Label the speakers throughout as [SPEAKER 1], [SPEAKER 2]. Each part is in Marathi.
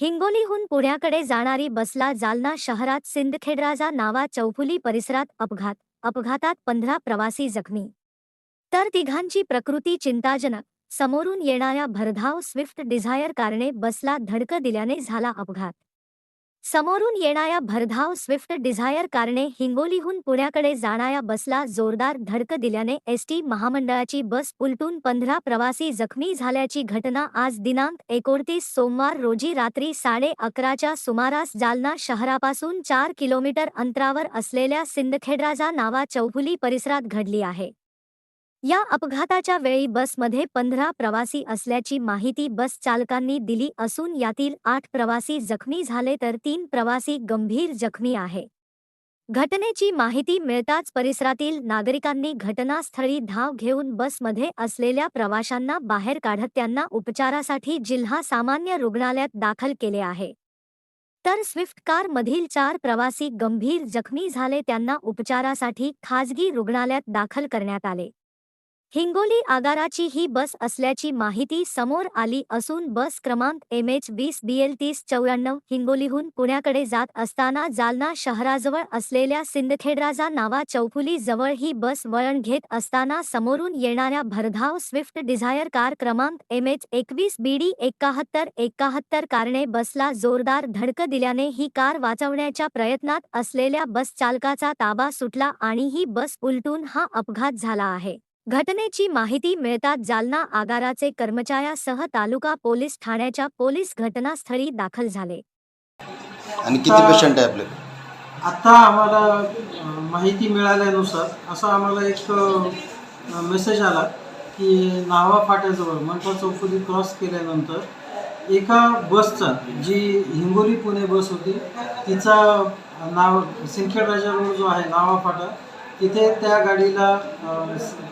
[SPEAKER 1] हिंगोलीहून पुण्याकडे जाणारी बसला जालना शहरात सिंदखेडराजा नावा चौफुली परिसरात अपघात अपघातात पंधरा प्रवासी जखमी. तर तिघांची प्रकृती चिंताजनक समोरून येणाऱ्या भरधाव स्विफ्ट डिझायर कारने बसला धडक दिल्याने झाला अपघात. समोरून येणाऱ्या भरधाव स्विफ्ट डिझायर कारणे हिंगोलीहून पुण्याकडे जाणाऱ्या बसला जोरदार धडक दिल्याने एसटी महामंडळाची बस उलटून पंधरा प्रवासी जखमी झाल्याची घटना आज दिनांक एकोणतीस सोमवार रोजी रात्री साडे अकराच्या सुमारास जालना शहरापासून चार किलोमीटर अंतरावर असलेल्या सिंदखेडराजा नावा चौफुली परिसरात घडली आहे. या अपघाताच्या वेळी बसमध्ये पंधरा प्रवासी असल्याची माहिती बस चालकांनी दिली असून यातील आठ प्रवासी जखमी झाले तर तीन प्रवासी गंभीर जखमी आहे. घटनेची माहिती मिळताच परिसरातील नागरिकांनी घटनास्थळी धाव घेऊन बसमध्ये असलेल्या प्रवाशांना बाहेर काढत त्यांना उपचारासाठी जिल्हा सामान्य रुग्णालयात दाखल केले आहे. तर स्विफ्ट कार मधील चार प्रवासी गंभीर जखमी झाले त्यांना उपचारासाठी खाजगी रुग्णालयात दाखल करण्यात आले. हिंगोली आगाराची ही बस असल्याची माहिती समोर आली असून बस क्रमांक एम एच वीस बीएल तीस चौऱ्याण्णव हिंगोलीहून पुण्याकडे जात असताना जालना शहराजवळ असलेल्या सिंदखेडराजा नावा चौफुली जवळ ही बस वळण घेत असताना समोरून येणाऱ्या भरधाव स्विफ्ट डिझायर कार क्रमांक एम एच एकवीस बीडी एकाहत्तर एकाहत्तर कारने बसला जोरदार धडक दिल्याने ही कार वाचवण्याच्या प्रयत्नात असलेल्या बस चालकाचा ताबा सुटला आणि ही बस उलटून हा अपघात झाला आहे. घटनेची माहिती मिळताच जालना आगाराचे कर्मचाऱ्यासह तालुका पोलीस ठाण्याच्या पोलीस घटनास्थळी दाखल झाले.
[SPEAKER 2] आणि किती
[SPEAKER 3] आता-
[SPEAKER 2] पेशंट आहे आपले
[SPEAKER 3] आता आम्हाला अ, माहिती मिळाल्यानुसार असा आम्हाला एक अ, मेसेज आला की नावा फाट्याजवळ मनपा चौफुली क्रॉस केल्यानंतर एका बसचा जी हिंगोली पुणे बस होती तिचा नाव सिंदखेड राजा रोड जो आहे नावा फाटा तिथे त्या गाडीला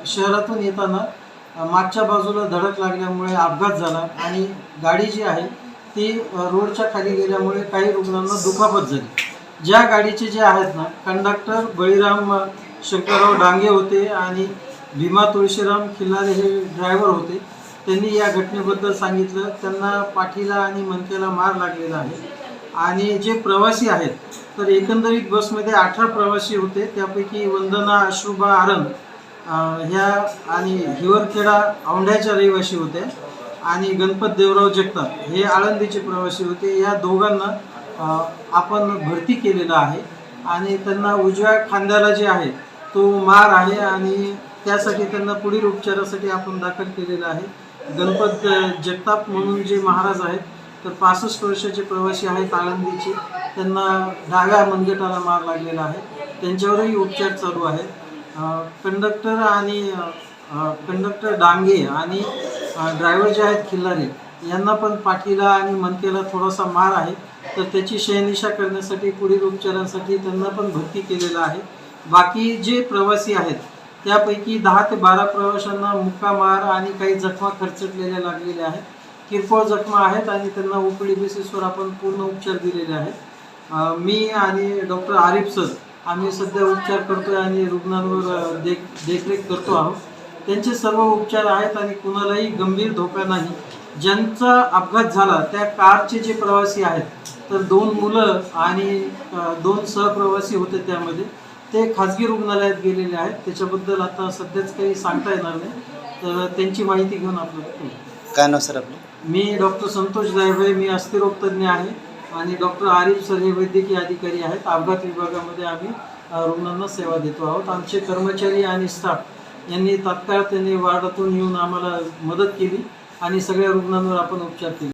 [SPEAKER 3] शहरातून येताना मागच्या बाजूला धडक लागल्यामुळे अपघात झाला आणि गाडी जी आहे ती रोडच्या खाली गेल्यामुळे काही रुग्णांना दुखापत झाली. ज्या गाडीचे जे आहेत ना कंडक्टर बळीराम शंकरराव डांगे होते आणि भीमा तुळशीराम खिल्लारे हे ड्रायव्हर होते त्यांनी या घटनेबद्दल सांगितलं. त्यांना पाठीला आणि मनकेला मार लागलेला आहे. आणि जे प्रवासी आहेत तर एकंदरीत बसमध्ये अठरा प्रवासी होते. त्यापैकी वंदना अश्रुबा आरण ह्या आणि हिवरखेडा औंढ्याच्या रहिवासी होत्या आणि गणपत देवराव जगताप हे आळंदीचे प्रवासी होते. या दोघांना आपण भरती केलेलं आहे. आणि त्यांना उजव्या खांद्याला जे आहे तो मार आहे आणि त्यासाठी त्यांना पुढील उपचारासाठी आपण दाखल केलेलं आहे. गणपत जगताप म्हणून जे महाराज आहेत तर पासष्ट वर्षाचे प्रवासी आहेत आळंदीचे. त्यांना डाव्या मनगटाला मार लागलेला आहे. त्यांच्यावरही उपचार चालू आहेत. कंडक्टर आणि कंडक्टर डांगे आणि ड्रायव्हर जे आहेत खिल्लारे यांना पण पाठीला आणि मनकेला थोडासा मार आहे. तर त्याची शयनिशा करण्यासाठी पुढील उपचारांसाठी त्यांना पण भरती केलेलं आहे. बाकी जे प्रवासी आहेत त्यापैकी दहा ते बारा प्रवाशांना मुक्का मार आणि काही जखमा खरचटलेल्या लागलेल्या आहेत. किरकोळ जखमा आहेत आणि त्यांना ओपीडी बेसिसवर आपण पूर्ण उपचार दिलेले आहेत. मी आणि डॉक्टर आरिफ सर आम्ही सध्या उपचार करतोय आणि रुग्णांवर देख देखरेख करतो आहोत. त्यांचे सर्व उपचार आहेत आणि कुणालाही गंभीर धोका नाही. ज्यांचा अपघात झाला त्या कारचे जे प्रवासी आहेत तर दोन मुलं आणि दोन सहप्रवासी होते त्यामध्ये. ते खाजगी रुग्णालयात गेलेले आहेत. त्याच्याबद्दल आता सध्याच काही सांगता येणार नाही. तर त्यांची माहिती घेऊन आपल्याला
[SPEAKER 2] काय नाव सर आपलं?
[SPEAKER 3] मी डॉक्टर संतोष दायभाई मी अस्थिरोग तज्ज्ञ आहे आणि डॉक्टर आरिफ सर हे वैद्यकीय अधिकारी आहेत. अपघात विभागामध्ये आम्ही रुग्णांना सेवा देतो आहोत. आमचे कर्मचारी आणि स्टाफ यांनी तात्काळ त्यांनी वार्डातून येऊन आम्हाला मदत केली आणि सगळ्या रुग्णांवर आपण उपचार केले.